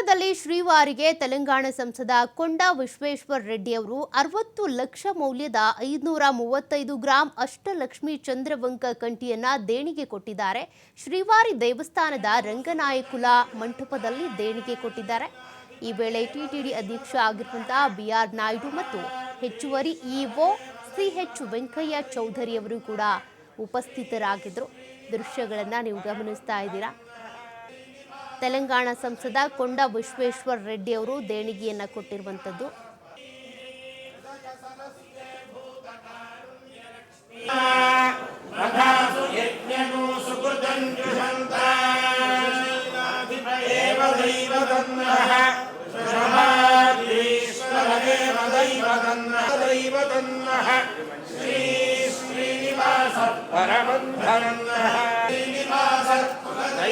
ಕೊಪ್ಪಳದಲ್ಲಿ ಶ್ರೀವಾರಿಗೆ ತೆಲಂಗಾಣ ಸಂಸದ ಕೊಂಡ ವಿಶ್ವೇಶ್ವರ ರೆಡ್ಡಿ ಅವರು ಅರವತ್ತು ಲಕ್ಷ ಮೌಲ್ಯದ ಐದುನೂರ ಮೂವತ್ತೈದು ಗ್ರಾಂ ಅಷ್ಟಲಕ್ಷ್ಮಿ ಚಂದ್ರವಂಕ ಕಂಠಿಯನ್ನ ದೇಣಿಗೆ ಕೊಟ್ಟಿದ್ದಾರೆ. ಶ್ರೀವಾರಿ ದೇವಸ್ಥಾನದ ರಂಗನಾಯಕುಲ ಮಂಟಪದಲ್ಲಿ ದೇಣಿಗೆ ಕೊಟ್ಟಿದ್ದಾರೆ. ಈ ವೇಳೆ ಟಿಟಿಡಿ ಅಧ್ಯಕ್ಷ ಆಗಿರುವಂತಹ ಬಿಆರ್ ನಾಯ್ಡು ಮತ್ತು ಹೆಚ್ಚುವರಿ ಇಒ ಸಿಎಚ್ ವೆಂಕಯ್ಯ ಚೌಧರಿ ಅವರು ಕೂಡ ಉಪಸ್ಥಿತರಾಗಿದ್ದರು. ದೃಶ್ಯಗಳನ್ನು ನೀವು ಗಮನಿಸ್ತಾ ಇದ್ದೀರಾ? ತೆಲಂಗಾಣ ಸಂಸದ ಕೊಂಡ ವಿಶ್ವೇಶ್ವರ್ ರೆಡ್ಡಿ ಅವರು ದೇಣಿಗೆಯನ್ನು ಕೊಟ್ಟಿರುವಂಥದ್ದು ಶ್ರೀನಿವಾಸ ಪರಮಂಧನ ಶ್ರೀನಿವಾಸ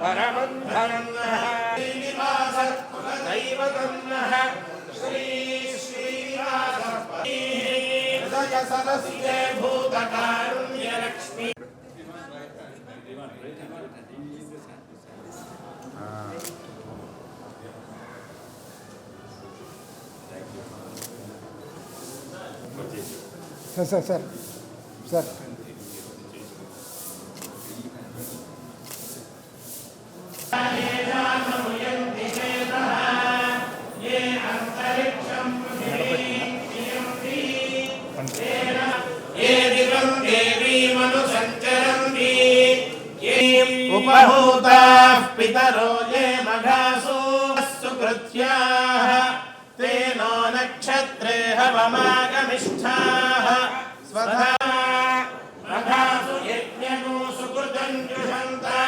परमन्धरन्नः श्रीनिवासः कुलदैवतन्नः श्री श्रीनिवासः सरसिते भूतकारुण्यलक्ष्मी Sir, sir, sir. Sir. देवीमनुसञ्चरन्ति ये उपहूताः पितरो ये मघासु सुकृत्याः तेनो नक्षत्रे हवमागमिष्ठाः स्वधा मघासु यज्ञनो सुकृतं जुषन्ता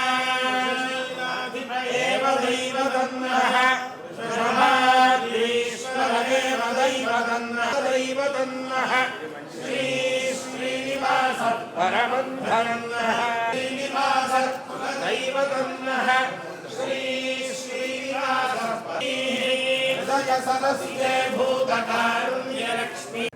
एव दैवतन्नः शमाद्रीश्वरदेव दैवतन्नः दैवतन्नः श्री श्रीनिवास परमन्धनन्नः श्रीनिवास दैवतन्नः श्री श्रीनिवास हृदय सरस्ये भूतकारुण्यलक्ष्मी